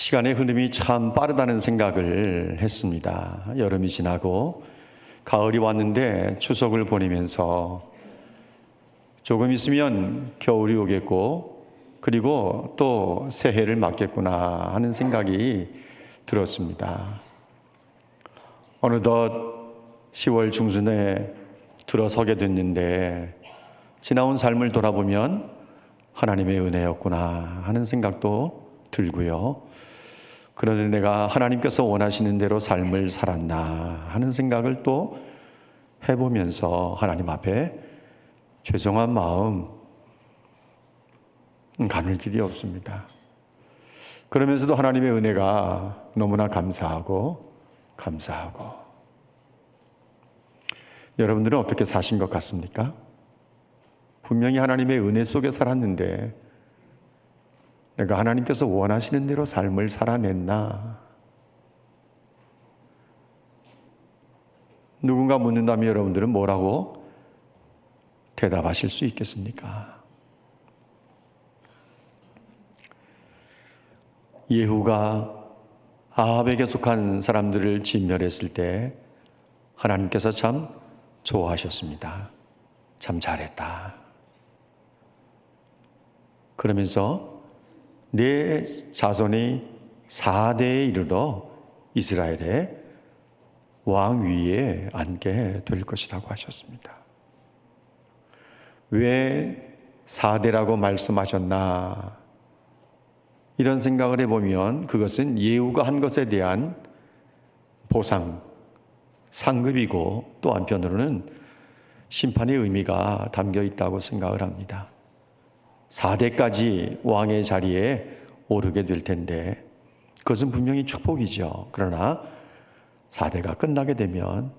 시간의 흐름이 참 빠르다는 생각을 했습니다. 여름이 지나고 가을이 왔는데 추석을 보내면서 조금 있으면 겨울이 오겠고 그리고 또 새해를 맞겠구나 하는 생각이 들었습니다. 어느덧 10월 중순에 들어서게 됐는데 지나온 삶을 돌아보면 하나님의 은혜였구나 하는 생각도 들고요. 그런데 내가 하나님께서 원하시는 대로 삶을 살았나 하는 생각을 또 해보면서 하나님 앞에 죄송한 마음 가눌 길이 없습니다. 그러면서도 하나님의 은혜가 너무나 감사하고 감사하고 여러분들은 어떻게 사신 것 같습니까? 분명히 하나님의 은혜 속에 살았는데 내가 하나님께서 원하시는 대로 삶을 살아냈나? 누군가 묻는다면 여러분들은 뭐라고 대답하실 수 있겠습니까? 예후가 아합에게 속한 사람들을 진멸했을 때 하나님께서 참 좋아하셨습니다. 참 잘했다. 그러면서 내 자손이 4대에 이르러 이스라엘의 왕 위에 앉게 될 것이라고 하셨습니다. 왜 4대라고 말씀하셨나? 이런 생각을 해보면 그것은 예후가 한 것에 대한 보상, 상급이고 또 한편으로는 심판의 의미가 담겨 있다고 생각을 합니다. 4대까지 왕의 자리에 오르게 될 텐데 그것은 분명히 축복이죠. 그러나 4대가 끝나게 되면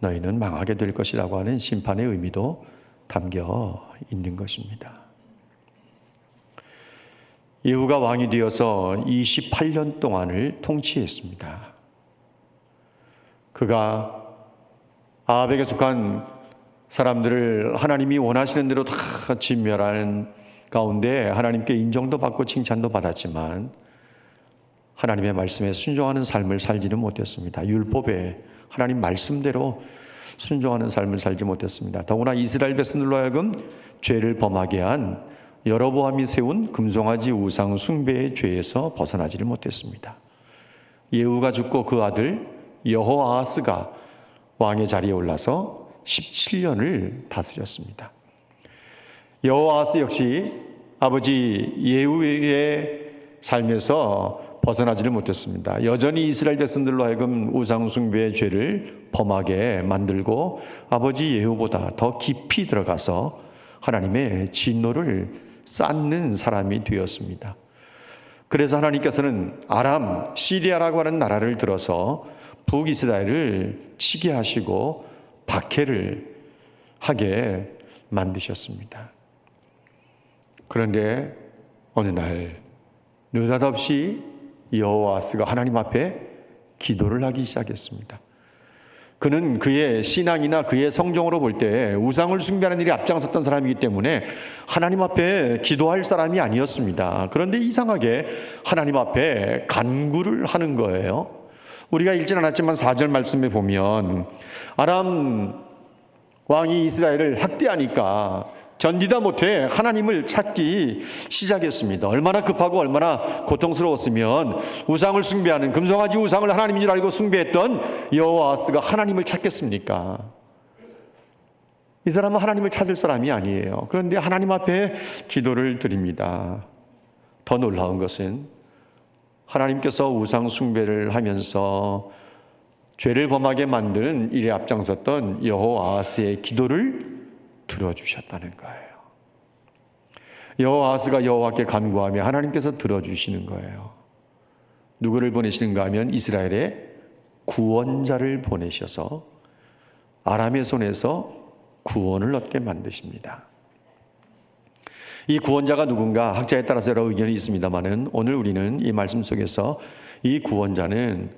너희는 망하게 될 것이라고 하는 심판의 의미도 담겨 있는 것입니다. 예후가 왕이 되어서 28년 동안을 통치했습니다. 그가 아합에게 속한 사람들을 하나님이 원하시는 대로 다 진멸하는 가운데 하나님께 인정도 받고 칭찬도 받았지만 하나님의 말씀에 순종하는 삶을 살지는 못했습니다. 율법에 하나님 말씀대로 순종하는 삶을 살지 못했습니다. 더구나 이스라엘 백성들로 하여금 죄를 범하게 한 여러보암이 세운 금송아지 우상 숭배의 죄에서 벗어나지를 못했습니다. 예후가 죽고 그 아들 여호아하스가 왕의 자리에 올라서 17년을 다스렸습니다. 여호아하스 역시 아버지 예후의 삶에서 벗어나지를 못했습니다. 여전히 이스라엘 백성들로 하여금 우상 숭배의 죄를 범하게 만들고 아버지 예후보다 더 깊이 들어가서 하나님의 진노를 쌓는 사람이 되었습니다. 그래서 하나님께서는 아람, 시리아라고 하는 나라를 들어서 북이스라엘을 치게 하시고 박해를 하게 만드셨습니다. 그런데 어느 날 느닷없이 여호와스가 하나님 앞에 기도를 하기 시작했습니다. 그는 그의 신앙이나 그의 성정으로 볼 때 우상을 숭배하는 일이 앞장섰던 사람이기 때문에 하나님 앞에 기도할 사람이 아니었습니다. 그런데 이상하게 하나님 앞에 간구를 하는 거예요. 우리가 읽진 않았지만 4절 말씀에 보면 아람 왕이 이스라엘을 학대하니까 견디다 못해 하나님을 찾기 시작했습니다. 얼마나 급하고 얼마나 고통스러웠으면 우상을 숭배하는 금송아지 우상을 하나님인 줄 알고 숭배했던 여호와스가 하나님을 찾겠습니까? 이 사람은 하나님을 찾을 사람이 아니에요. 그런데 하나님 앞에 기도를 드립니다. 더 놀라운 것은 하나님께서 우상 숭배를 하면서 죄를 범하게 만드는 일에 앞장섰던 여호아스의 기도를 들어주셨다는 거예요. 여호아스가 여호와께 간구하며 하나님께서 들어주시는 거예요. 누구를 보내시는가 하면 이스라엘의 구원자를 보내셔서 아람의 손에서 구원을 얻게 만드십니다. 이 구원자가 누군가 학자에 따라서 여러 의견이 있습니다만은 오늘 우리는 이 말씀 속에서 이 구원자는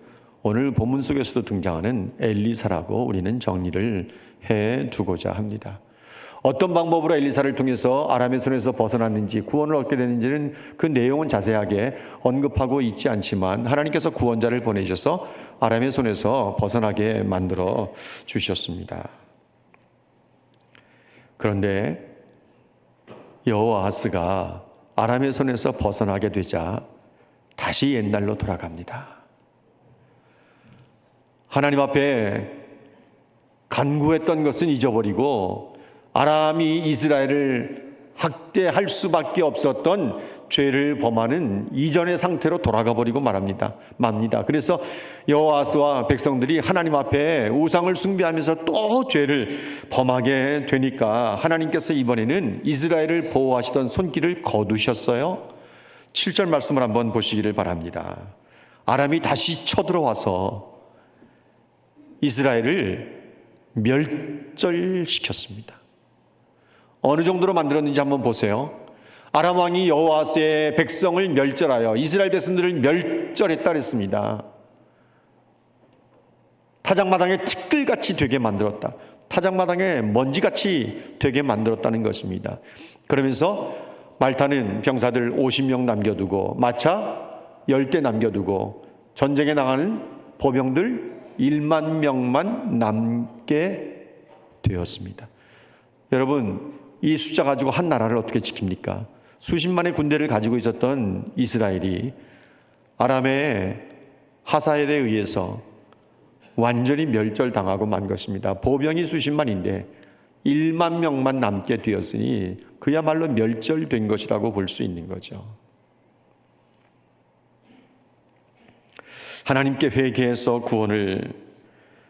오늘 본문 속에서도 등장하는 엘리사라고 우리는 정리를 해 두고자 합니다. 어떤 방법으로 엘리사를 통해서 아람의 손에서 벗어났는지 구원을 얻게 되는지는 그 내용은 자세하게 언급하고 있지 않지만 하나님께서 구원자를 보내셔서 아람의 손에서 벗어나게 만들어 주셨습니다. 그런데 여호아스가 아람의 손에서 벗어나게 되자 다시 옛날로 돌아갑니다. 하나님 앞에 간구했던 것은 잊어버리고 아람이 이스라엘을 학대할 수밖에 없었던 죄를 범하는 이전의 상태로 돌아가 버리고 말합니다. 맙니다. 그래서 여호와스와 백성들이 하나님 앞에 우상을 숭배하면서 또 죄를 범하게 되니까 하나님께서 이번에는 이스라엘을 보호하시던 손길을 거두셨어요. 7절 말씀을 한번 보시기를 바랍니다. 아람이 다시 쳐들어와서 이스라엘을 멸절시켰습니다. 어느 정도로 만들었는지 한번 보세요. 아람 왕이 여호와스의 백성을 멸절하여 이스라엘 백성들을 멸절했다 그랬습니다. 타작마당에 티끌같이 되게 만들었다. 타작마당에 먼지같이 되게 만들었다는 것입니다. 그러면서 말타는 병사들 50명 남겨두고 마차 10대 남겨두고 전쟁에 나가는 보병들 1만 명만 남게 되었습니다. 여러분, 이 숫자 가지고 한 나라를 어떻게 지킵니까? 수십만의 군대를 가지고 있었던 이스라엘이 아람의 하사엘에 의해서 완전히 멸절당하고 만 것입니다. 보병이 수십만인데 1만 명만 남게 되었으니 그야말로 멸절된 것이라고 볼 수 있는 거죠. 하나님께 회개해서 구원을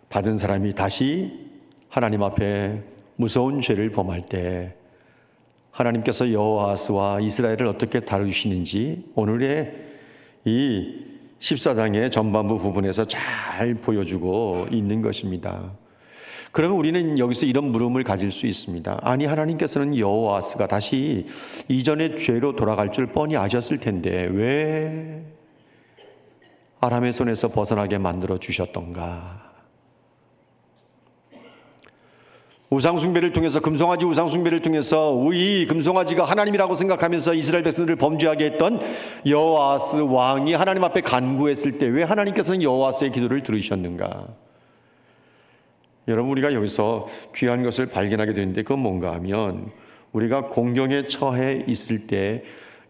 받은 사람이 다시 하나님 앞에 무서운 죄를 범할 때 하나님께서 여호와스와 이스라엘을 어떻게 다루시는지 오늘의 이 14장의 전반부 부분에서 잘 보여주고 있는 것입니다. 그러면 우리는 여기서 이런 물음을 가질 수 있습니다. 아니 하나님께서는 여호와스가 다시 이전의 죄로 돌아갈 줄 뻔히 아셨을 텐데 왜 아람의 손에서 벗어나게 만들어 주셨던가? 우상숭배를 통해서 금송아지 우상숭배를 통해서 이 금송아지가 하나님이라고 생각하면서 이스라엘 백성들을 범죄하게 했던 여호와스 왕이 하나님 앞에 간구했을 때 왜 하나님께서는 여호와스의 기도를 들으셨는가? 여러분 우리가 여기서 귀한 것을 발견하게 되는데 그건 뭔가 하면 우리가 공경에 처해 있을 때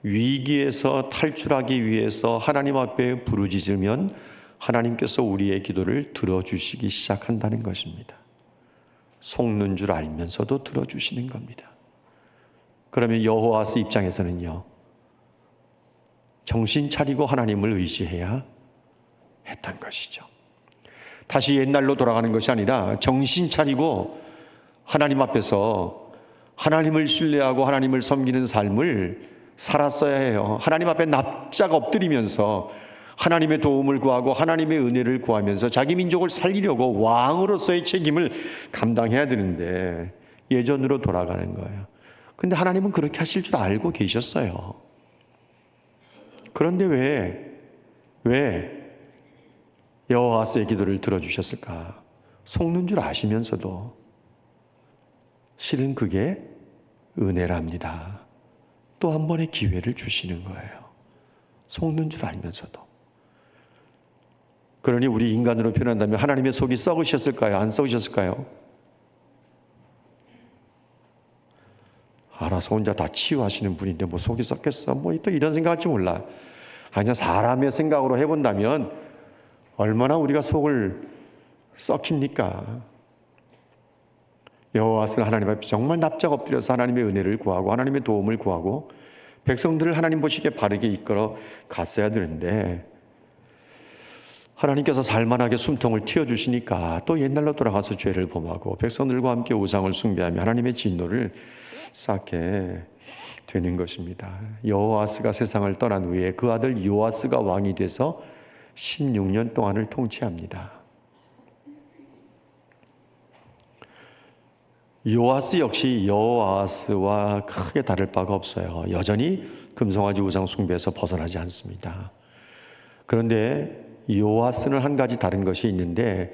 위기에서 탈출하기 위해서 하나님 앞에 부르짖으면 하나님께서 우리의 기도를 들어주시기 시작한다는 것입니다. 속는 줄 알면서도 들어주시는 겁니다. 그러면 여호와스 입장에서는요. 정신 차리고 하나님을 의지해야 했던 것이죠. 다시 옛날로 돌아가는 것이 아니라 정신 차리고 하나님 앞에서 하나님을 신뢰하고 하나님을 섬기는 삶을 살았어야 해요. 하나님 앞에 납작 엎드리면서 하나님의 도움을 구하고 하나님의 은혜를 구하면서 자기 민족을 살리려고 왕으로서의 책임을 감당해야 되는데 예전으로 돌아가는 거예요. 근데 하나님은 그렇게 하실 줄 알고 계셨어요. 그런데 왜, 왜 여호와스의 기도를 들어주셨을까? 속는 줄 아시면서도 실은 그게 은혜랍니다. 또 한 번의 기회를 주시는 거예요. 속는 줄 알면서도. 그러니 우리 인간으로 표현한다면 하나님의 속이 썩으셨을까요? 안 썩으셨을까요? 알아서 혼자 다 치유하시는 분인데 뭐 속이 썩겠어? 뭐 또 이런 생각할지 몰라. 아니 사람의 생각으로 해본다면 얼마나 우리가 속을 썩힙니까? 여호와스는 하나님 앞에 정말 납작 엎드려서 하나님의 은혜를 구하고 하나님의 도움을 구하고 백성들을 하나님 보시기에 바르게 이끌어 갔어야 되는데 하나님께서 살만하게 숨통을 틔워주시니까 또 옛날로 돌아가서 죄를 범하고 백성들과 함께 우상을 숭배하며 하나님의 진노를 쌓게 되는 것입니다. 여호아스가 세상을 떠난 후에 그 아들 요아스가 왕이 돼서 16년 동안을 통치합니다. 요아스 역시 여호아스와 크게 다를 바가 없어요. 여전히 금송아지 우상 숭배에서 벗어나지 않습니다. 그런데 요아스는 한 가지 다른 것이 있는데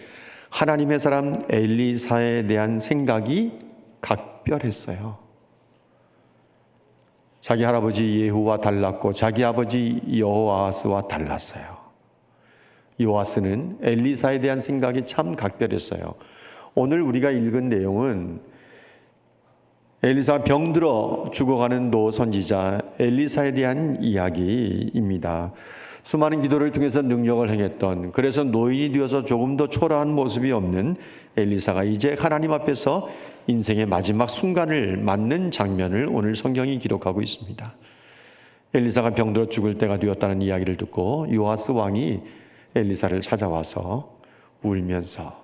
하나님의 사람 엘리사에 대한 생각이 각별했어요. 자기 할아버지 예후와 달랐고 자기 아버지 여호아스와 달랐어요. 요아스는 엘리사에 대한 생각이 참 각별했어요. 오늘 우리가 읽은 내용은 엘리사 병들어 죽어가는 노 선지자 엘리사에 대한 이야기입니다. 수많은 기도를 통해서 능력을 행했던 그래서 노인이 되어서 조금 더 초라한 모습이 없는 엘리사가 이제 하나님 앞에서 인생의 마지막 순간을 맞는 장면을 오늘 성경이 기록하고 있습니다. 엘리사가 병들어 죽을 때가 되었다는 이야기를 듣고 요아스 왕이 엘리사를 찾아와서 울면서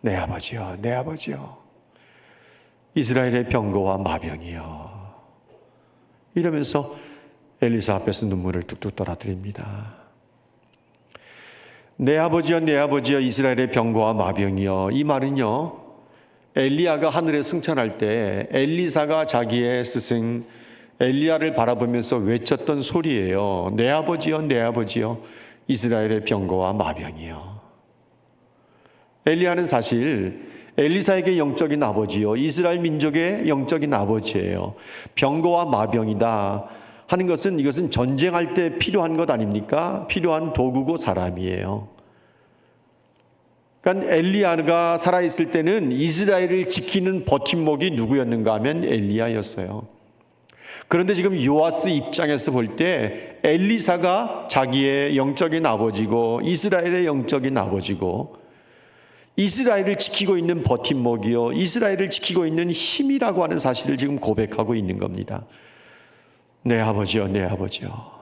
내 아버지여 내 아버지여 이스라엘의 병거와 마병이여 이러면서 엘리사 앞에서 눈물을 뚝뚝 떨어뜨립니다. 내 아버지여 내 아버지여 이스라엘의 병거와 마병이여 이 말은요 엘리야가 하늘에 승천할 때 엘리사가 자기의 스승 엘리야를 바라보면서 외쳤던 소리예요. 내 아버지여 내 아버지여 이스라엘의 병거와 마병이여. 엘리야는 사실 엘리사에게 영적인 아버지요 이스라엘 민족의 영적인 아버지예요. 병거와 마병이다 하는 것은 이것은 전쟁할 때 필요한 것 아닙니까? 필요한 도구고 사람이에요. 그러니까 엘리야가 살아 있을 때는 이스라엘을 지키는 버팀목이 누구였는가 하면 엘리야였어요. 그런데 지금 요아스 입장에서 볼 때 엘리사가 자기의 영적인 아버지고 이스라엘의 영적인 아버지고 이스라엘을 지키고 있는 버팀목이요 이스라엘을 지키고 있는 힘이라고 하는 사실을 지금 고백하고 있는 겁니다. 내 아버지요 내 아버지요.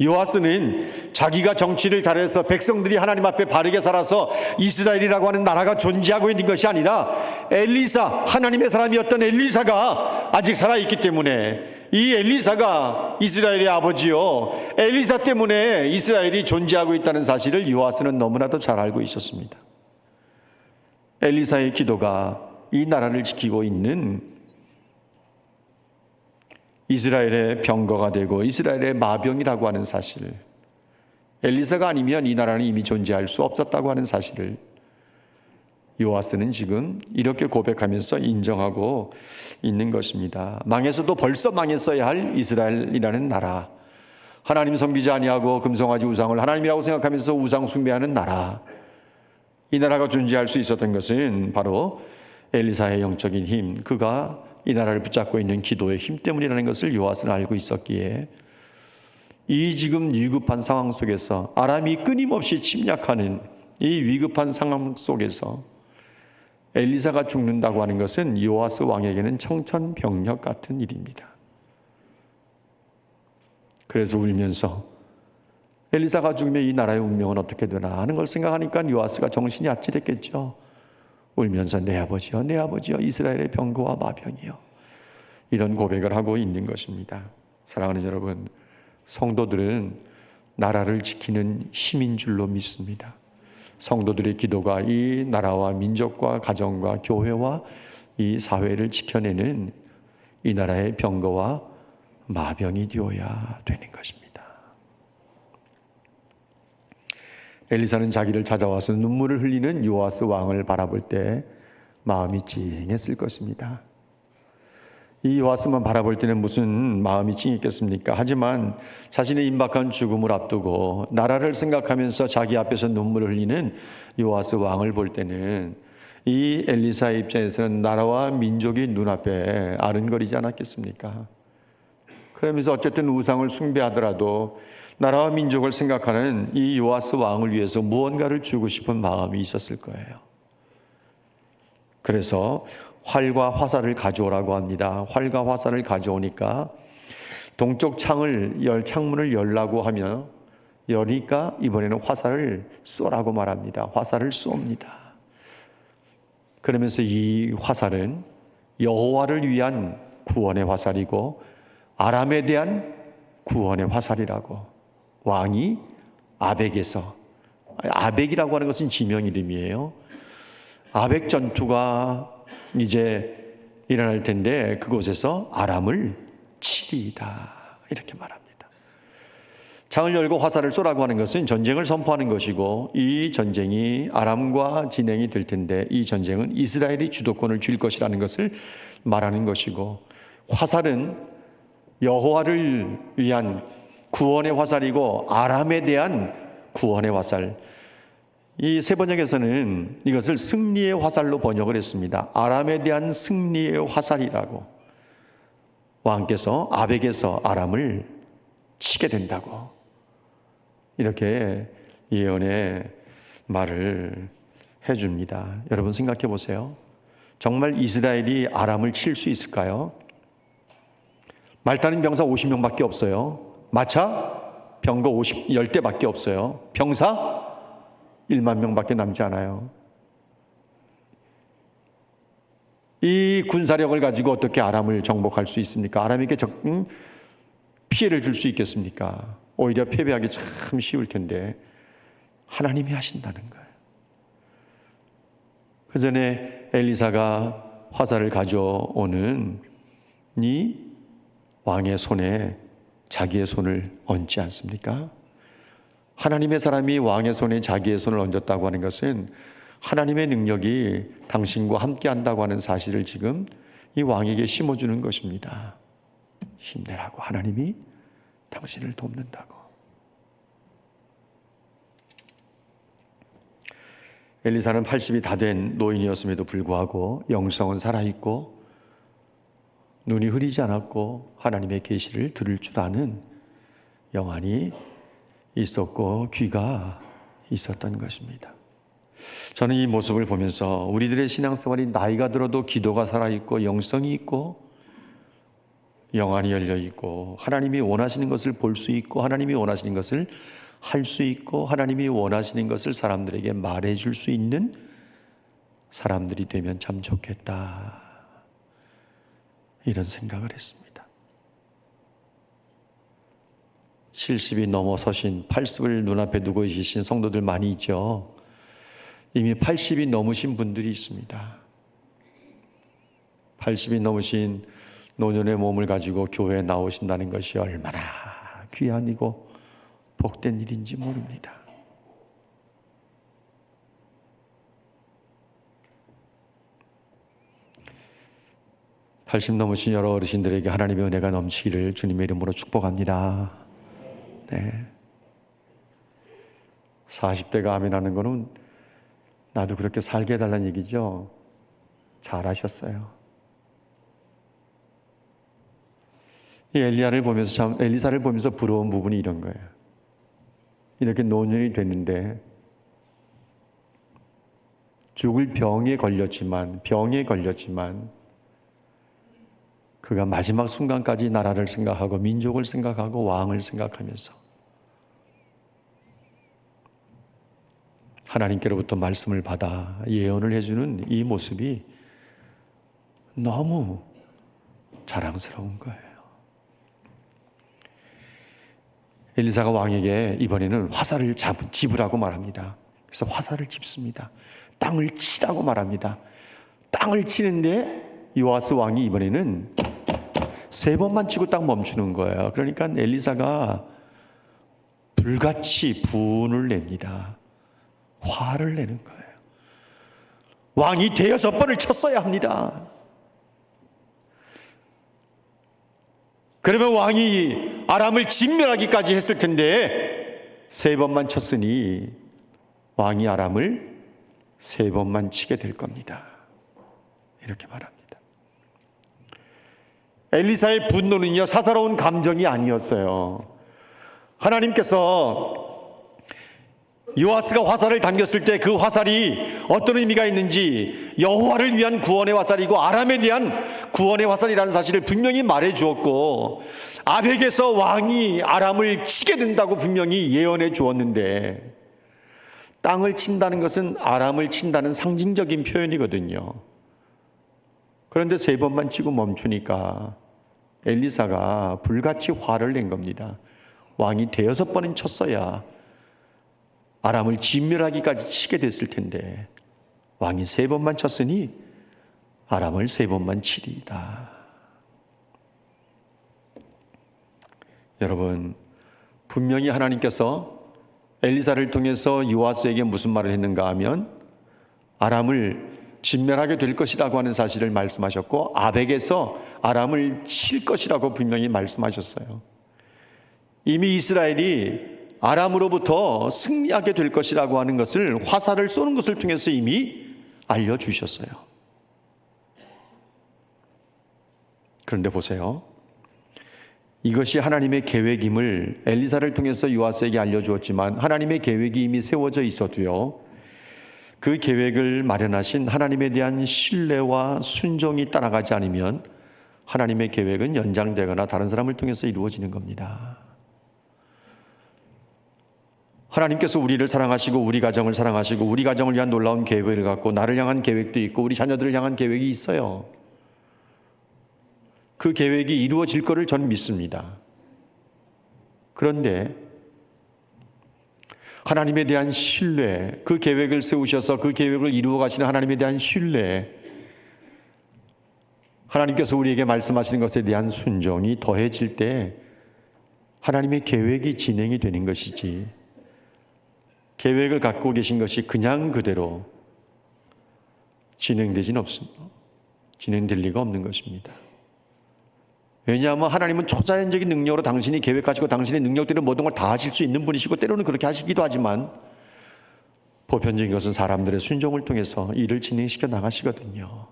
요아스는 자기가 정치를 잘해서 백성들이 하나님 앞에 바르게 살아서 이스라엘이라고 하는 나라가 존재하고 있는 것이 아니라 엘리사 하나님의 사람이었던 엘리사가 아직 살아 있기 때문에 이 엘리사가 이스라엘의 아버지요 엘리사 때문에 이스라엘이 존재하고 있다는 사실을 요아스는 너무나도 잘 알고 있었습니다. 엘리사의 기도가 이 나라를 지키고 있는 이스라엘의 병거가 되고 이스라엘의 마병이라고 하는 사실. 엘리사가 아니면 이 나라는 이미 존재할 수 없었다고 하는 사실을 요아스는 지금 이렇게 고백하면서 인정하고 있는 것입니다. 망해서도 벌써 망했어야 할 이스라엘이라는 나라. 하나님 섬기지 아니하고 금송아지 우상을 하나님이라고 생각하면서 우상 숭배하는 나라. 이 나라가 존재할 수 있었던 것은 바로 엘리사의 영적인 힘, 그가 이 나라를 붙잡고 있는 기도의 힘 때문이라는 것을 요아스는 알고 있었기에 이 지금 위급한 상황 속에서 아람이 끊임없이 침략하는 이 위급한 상황 속에서 엘리사가 죽는다고 하는 것은 요아스 왕에게는 청천벽력 같은 일입니다. 그래서 울면서 엘리사가 죽으면 이 나라의 운명은 어떻게 되나 하는 걸 생각하니까 요아스가 정신이 아찔했겠죠. 울면서 내 아버지여 내 아버지여 이스라엘의 병거와 마병이여 이런 고백을 하고 있는 것입니다. 사랑하는 여러분 성도들은 나라를 지키는 힘인 줄로 믿습니다. 성도들의 기도가 이 나라와 민족과 가정과 교회와 이 사회를 지켜내는 이 나라의 병거와 마병이 되어야 되는 것입니다. 엘리사는 자기를 찾아와서 눈물을 흘리는 요아스 왕을 바라볼 때 마음이 찡했을 것입니다. 이 요아스만 바라볼 때는 무슨 마음이 찡했겠습니까? 하지만 자신의 임박한 죽음을 앞두고 나라를 생각하면서 자기 앞에서 눈물을 흘리는 요아스 왕을 볼 때는 이 엘리사의 입장에서는 나라와 민족이 눈앞에 아른거리지 않았겠습니까? 그러면서 어쨌든 우상을 숭배하더라도 나라와 민족을 생각하는 이 요아스 왕을 위해서 무언가를 주고 싶은 마음이 있었을 거예요. 그래서 활과 화살을 가져오라고 합니다. 활과 화살을 가져오니까 동쪽 창을 열 창문을 열라고 하며 여니까 이번에는 화살을 쏘라고 말합니다. 화살을 쏩니다. 그러면서 이 화살은 여호와를 위한 구원의 화살이고 아람에 대한 구원의 화살이라고 왕이 아벡에서 아벡이라고 하는 것은 지명 이름이에요. 아벡 전투가 이제 일어날 텐데 그곳에서 아람을 치리이다 이렇게 말합니다. 창을 열고 화살을 쏘라고 하는 것은 전쟁을 선포하는 것이고 이 전쟁이 아람과 진행이 될 텐데 이 전쟁은 이스라엘이 주도권을 줄 것이라는 것을 말하는 것이고 화살은 여호와를 위한 구원의 화살이고 아람에 대한 구원의 화살. 이 세 번역에서는 이것을 승리의 화살로 번역을 했습니다. 아람에 대한 승리의 화살이라고. 왕께서 아벡에서 아람을 치게 된다고. 이렇게 예언의 말을 해줍니다. 여러분 생각해 보세요. 정말 이스라엘이 아람을 칠 수 있을까요? 말타는 병사 50명밖에 없어요. 마차 병거 50, 10대밖에 없어요. 병사 1만 명밖에 남지 않아요. 이 군사력을 가지고 어떻게 아람을 정복할 수 있습니까? 아람에게 적, 음, 피해를 줄 수 있겠습니까? 오히려 패배하기 참 쉬울 텐데 하나님이 하신다는 거예요. 그 전에 엘리사가 화살을 가져오는 이 왕의 손에 자기의 손을 얹지 않습니까? 하나님의 사람이 왕의 손에 자기의 손을 얹었다고 하는 것은 하나님의 능력이 당신과 함께 한다고 하는 사실을 지금 이 왕에게 심어주는 것입니다. 힘내라고 하나님이 당신을 돕는다고. 엘리사는 80이 다 된 노인이었음에도 불구하고 영성은 살아있고 눈이 흐리지 않았고 하나님의 계시를 들을 줄 아는 영안이 있었고 귀가 있었던 것입니다. 저는 이 모습을 보면서 우리들의 신앙생활이 나이가 들어도 기도가 살아있고 영성이 있고 영안이 열려 있고 하나님이 원하시는 것을 볼 수 있고 하나님이 원하시는 것을 할 수 있고 하나님이 원하시는 것을 사람들에게 말해 줄 수 있는 사람들이 되면 참 좋겠다. 이런 생각을 했습니다. 70이 넘어서신 80을 눈앞에 두고 계신 성도들 많이 있죠. 이미 80이 넘으신 분들이 있습니다. 80이 넘으신 노년의 몸을 가지고 교회에 나오신다는 것이 얼마나 귀한 이고 복된 일인지 모릅니다. 팔십 넘으신 여러 어르신들에게 하나님의 은혜가 넘치기를 주님의 이름으로 축복합니다. 네. 40대가 아멘하는 거는 나도 그렇게 살게 해달라는 얘기죠. 잘하셨어요. 이 엘리야를 보면서 참 엘리사를 보면서 부러운 부분이 이런 거예요. 이렇게 노년이 됐는데 죽을 병에 걸렸지만 병에 걸렸지만 그가 마지막 순간까지 나라를 생각하고 민족을 생각하고 왕을 생각하면서 하나님께로부터 말씀을 받아 예언을 해주는 이 모습이 너무 자랑스러운 거예요. 엘리사가 왕에게 이번에는 화살을 잡, 집으라고 말합니다. 그래서 화살을 집습니다. 땅을 치라고 말합니다. 땅을 치는데 요아스 왕이 이번에는 세 번만 치고 딱 멈추는 거예요. 그러니까 엘리사가 불같이 분을 냅니다. 화를 내는 거예요. 왕이 대여섯 번을 쳤어야 합니다. 그러면 왕이 아람을 진멸하기까지 했을 텐데 세 번만 쳤으니 왕이 아람을 세 번만 치게 될 겁니다. 이렇게 말합니다. 엘리사의 분노는요 사사로운 감정이 아니었어요. 하나님께서 요아스가 화살을 당겼을 때 그 화살이 어떤 의미가 있는지 여호와를 위한 구원의 화살이고 아람에 대한 구원의 화살이라는 사실을 분명히 말해 주었고 아벡에서 왕이 아람을 치게 된다고 분명히 예언해 주었는데 땅을 친다는 것은 아람을 친다는 상징적인 표현이거든요. 그런데 세 번만 치고 멈추니까 엘리사가 불같이 화를 낸 겁니다. 왕이 대여섯 번은 쳤어야 아람을 진멸하기까지 치게 됐을 텐데 왕이 세 번만 쳤으니 아람을 세 번만 치리이다. 여러분 분명히 하나님께서 엘리사를 통해서 요아스에게 무슨 말을 했는가 하면 아람을 진멸하게 될 것이라고 하는 사실을 말씀하셨고 아벡에서 아람을 칠 것이라고 분명히 말씀하셨어요. 이미 이스라엘이 아람으로부터 승리하게 될 것이라고 하는 것을 화살을 쏘는 것을 통해서 이미 알려 주셨어요. 그런데 보세요. 이것이 하나님의 계획임을 엘리사를 통해서 요아스에게 알려 주었지만 하나님의 계획이 이미 세워져 있어도요. 그 계획을 마련하신 하나님에 대한 신뢰와 순종이 따라가지 않으면 하나님의 계획은 연장되거나 다른 사람을 통해서 이루어지는 겁니다. 하나님께서 우리를 사랑하시고 우리 가정을 사랑하시고 우리 가정을 위한 놀라운 계획을 갖고 나를 향한 계획도 있고 우리 자녀들을 향한 계획이 있어요. 그 계획이 이루어질 것을 저는 믿습니다. 그런데 하나님에 대한 신뢰, 그 계획을 세우셔서 그 계획을 이루어 가시는 하나님에 대한 신뢰, 하나님께서 우리에게 말씀하시는 것에 대한 순종이 더해질 때 하나님의 계획이 진행이 되는 것이지 계획을 갖고 계신 것이 그냥 그대로 진행되진 없습니다. 진행될 리가 없는 것입니다. 왜냐하면 하나님은 초자연적인 능력으로 당신이 계획 가지고 당신의 능력대로 모든 걸 다 하실 수 있는 분이시고 때로는 그렇게 하시기도 하지만 보편적인 것은 사람들의 순종을 통해서 일을 진행시켜 나가시거든요.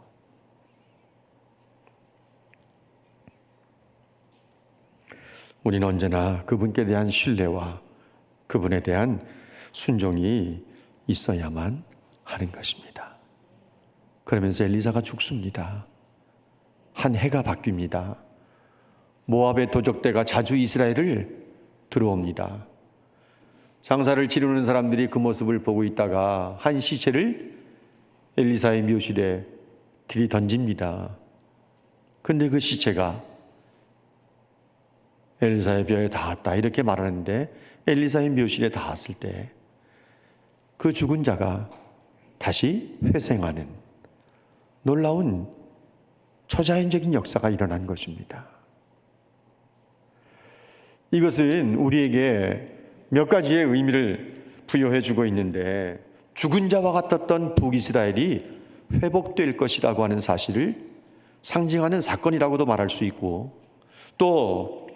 우리는 언제나 그분께 대한 신뢰와 그분에 대한 순종이 있어야만 하는 것입니다. 그러면서 엘리사가 죽습니다. 한 해가 바뀝니다. 모압의 도적대가 자주 이스라엘을 들어옵니다. 장사를 치르는 사람들이 그 모습을 보고 있다가 한 시체를 엘리사의 묘실에 들이 던집니다. 근데 그 시체가 엘리사의 뼈에 닿았다. 이렇게 말하는데 엘리사의 묘실에 닿았을 때 그 죽은 자가 다시 회생하는 놀라운 초자연적인 역사가 일어난 것입니다. 이것은 우리에게 몇 가지의 의미를 부여해 주고 있는데 죽은 자와 같았던 북이스라엘이 회복될 것이라고 하는 사실을 상징하는 사건이라고도 말할 수 있고 또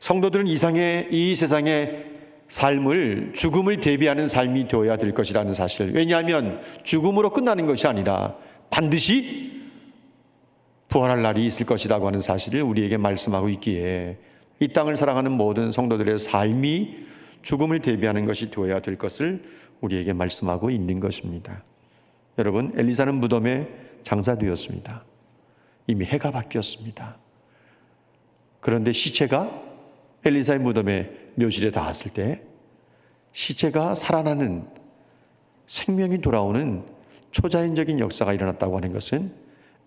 성도들은 이상의 이 세상의 삶을 죽음을 대비하는 삶이 되어야 될 것이라는 사실. 왜냐하면 죽음으로 끝나는 것이 아니라 반드시 부활할 날이 있을 것이라고 하는 사실을 우리에게 말씀하고 있기에 이 땅을 사랑하는 모든 성도들의 삶이 죽음을 대비하는 것이 되어야 될 것을 우리에게 말씀하고 있는 것입니다. 여러분, 엘리사는 무덤에 장사되었습니다. 이미 해가 바뀌었습니다. 그런데 시체가 엘리사의 무덤에 묘실에 닿았을 때 시체가 살아나는 생명이 돌아오는 초자연적인 역사가 일어났다고 하는 것은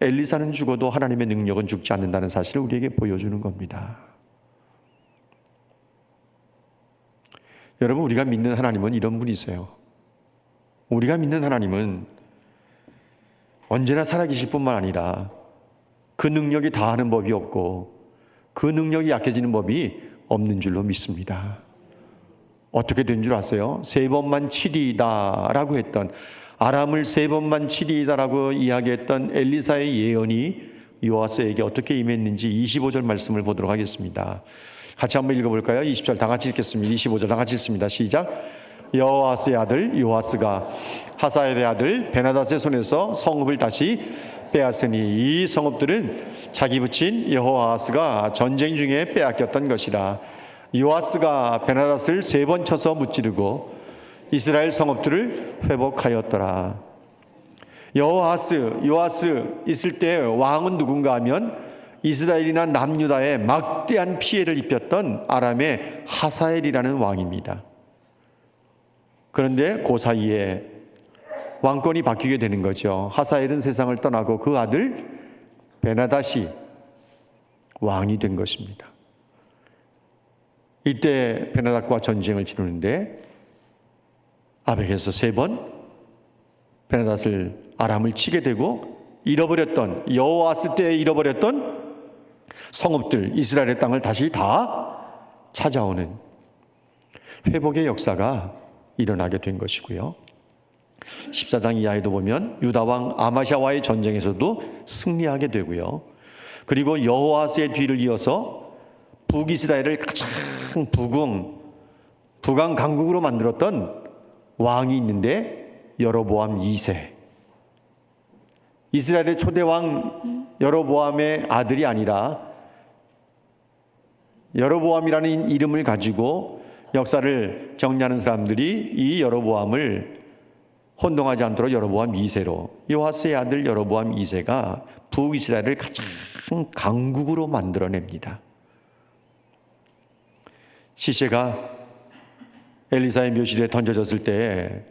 엘리사는 죽어도 하나님의 능력은 죽지 않는다는 사실을 우리에게 보여주는 겁니다. 여러분, 우리가 믿는 하나님은 이런 분이세요. 우리가 믿는 하나님은 언제나 살아계실 뿐만 아니라 그 능력이 다하는 법이 없고 그 능력이 약해지는 법이 없는 줄로 믿습니다. 어떻게 된 줄 아세요? 세 번만 치리다라고 했던 아람을 세 번만 치리다라고 이야기했던 엘리사의 예언이 요아스에게 어떻게 임했는지 25절 말씀을 보도록 하겠습니다. 같이 한번 읽어볼까요? 20절 다 같이 읽겠습니다. 25절 다 같이 읽습니다. 시작. 여호아스의 아들 요아스가 하사엘의 아들 베나닷의 손에서 성읍을 다시 빼앗으니 이 성읍들은 자기 붙인 여호아스가 전쟁 중에 빼앗겼던 것이라 요아스가 베나닷을 세번 쳐서 무찌르고 이스라엘 성읍들을 회복하였더라. 여호아스 요아스 있을 때 왕은 누군가 하면 이스라엘이나 남유다에 막대한 피해를 입혔던 아람의 하사엘이라는 왕입니다. 그런데 그 사이에 왕권이 바뀌게 되는 거죠. 하사엘은 세상을 떠나고 그 아들 베나다시 왕이 된 것입니다. 이때 베나닷과 전쟁을 치르는데 아벡에서 세 번 베나닷을 아람을 치게 되고 잃어버렸던 여호와스 때 잃어버렸던 성읍들 이스라엘의 땅을 다시 다 찾아오는 회복의 역사가 일어나게 된 것이고요. 14장 이하에도 보면 유다 왕 아마샤와의 전쟁에서도 승리하게 되고요. 그리고 여호와스의 뒤를 이어서 북이스라엘을 가장 북응 북왕 강국으로 만들었던 왕이 있는데 여로보암 2세. 이스라엘의 초대 왕 여로보암의 아들이 아니라 여로보암이라는 이름을 가지고 역사를 정리하는 사람들이 이 여로보암을 혼동하지 않도록 여로보암 2세로 요하스의 아들 여로보암 2세가 북이스라엘을 가장 강국으로 만들어냅니다. 시세가 엘리사의 묘실에 던져졌을 때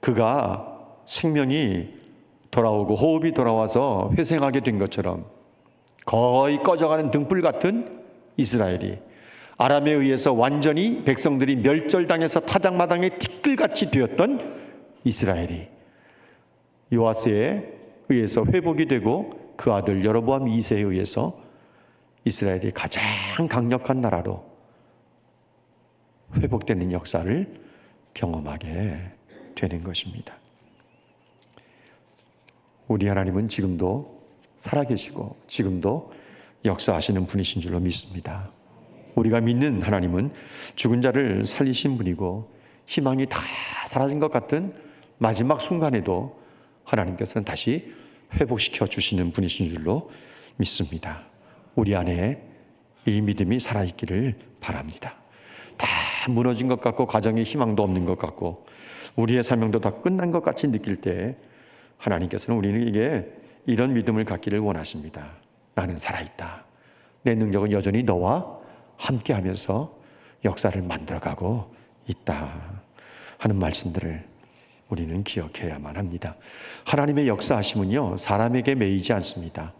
그가 생명이 돌아오고 호흡이 돌아와서 회생하게 된 것처럼 거의 꺼져가는 등불 같은 이스라엘이 아람에 의해서 완전히 백성들이 멸절당해서 타작마당에 티끌같이 되었던 이스라엘이 요아스에 의해서 회복이 되고 그 아들 여로보암 2세에 의해서 이스라엘이 가장 강력한 나라로 회복되는 역사를 경험하게 되는 것입니다. 우리 하나님은 지금도 살아계시고 지금도 역사하시는 분이신 줄로 믿습니다. 우리가 믿는 하나님은 죽은 자를 살리신 분이고 희망이 다 사라진 것 같은 마지막 순간에도 하나님께서는 다시 회복시켜 주시는 분이신 줄로 믿습니다. 우리 안에 이 믿음이 살아있기를 바랍니다. 다 무너진 것 같고 가정에 희망도 없는 것 같고 우리의 사명도 다 끝난 것 같이 느낄 때 하나님께서는 우리에게 이런 믿음을 갖기를 원하십니다. 나는 살아있다. 내 능력은 여전히 너와 함께 하면서 역사를 만들어가고 있다. 하는 말씀들을 우리는 기억해야만 합니다. 하나님의 역사하심은요, 사람에게 매이지 않습니다.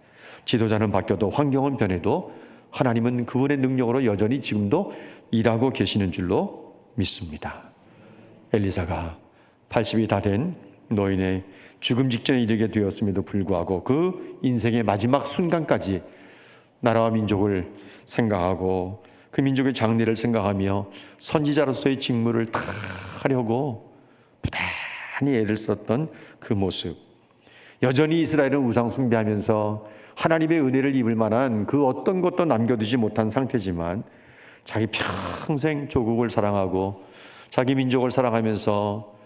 지도자는 바뀌어도 환경은 변해도 하나님은 그분의 능력으로 여전히 지금도 일하고 계시는 줄로 믿습니다. 엘리사가 80이 다 된 노인의 죽음 직전에 이르게 되었음에도 불구하고 그 인생의 마지막 순간까지 나라와 민족을 생각하고 그 민족의 장래를 생각하며 선지자로서의 직무를 다 하려고 부단히 애를 썼던 그 모습. 여전히 이스라엘은 우상숭배하면서 하나님의 은혜를 입을 만한 그 어떤 것도 남겨두지 못한 상태지만 자기 평생 조국을 사랑하고 자기 민족을 사랑하면서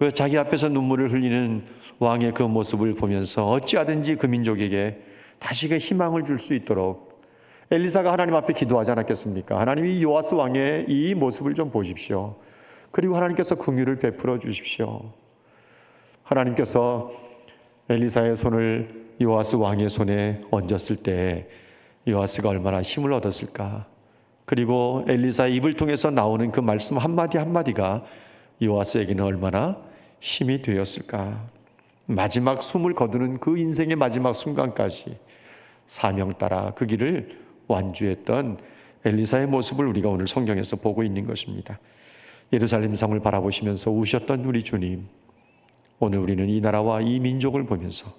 그 자기 앞에서 눈물을 흘리는 왕의 그 모습을 보면서 어찌하든지 그 민족에게 다시 그 희망을 줄 수 있도록 엘리사가 하나님 앞에 기도하지 않았겠습니까? 하나님이 요아스 왕의 이 모습을 좀 보십시오. 그리고 하나님께서 궁유를 베풀어 주십시오. 하나님께서 엘리사의 손을 요아스 왕의 손에 얹었을 때 요아스가 얼마나 힘을 얻었을까? 그리고 엘리사의 입을 통해서 나오는 그 말씀 한마디 한마디가 요아스에게는 얼마나 힘이 되었을까? 마지막 숨을 거두는 그 인생의 마지막 순간까지 사명 따라 그 길을 완주했던 엘리사의 모습을 우리가 오늘 성경에서 보고 있는 것입니다. 예루살렘 성을 바라보시면서 우셨던 우리 주님, 오늘 우리는 이 나라와 이 민족을 보면서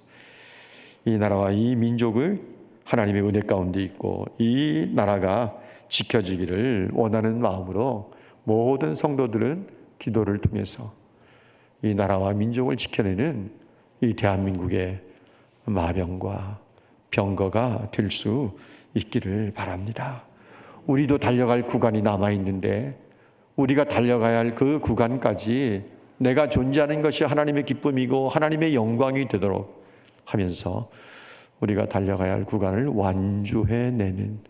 이 나라와 이 민족을 하나님의 은혜 가운데 있고 이 나라가 지켜지기를 원하는 마음으로 모든 성도들은 기도를 통해서 이 나라와 민족을 지켜내는 이 대한민국의 마병과 병거가 될 수 있기를 바랍니다. 우리도 달려갈 구간이 남아 있는데 우리가 달려가야 할 그 구간까지 내가 존재하는 것이 하나님의 기쁨이고 하나님의 영광이 되도록 하면서 우리가 달려가야 할 구간을 완주해내는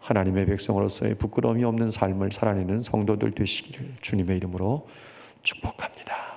하나님의 백성으로서의 부끄러움이 없는 삶을 살아내는 성도들 되시기를 주님의 이름으로 축복합니다.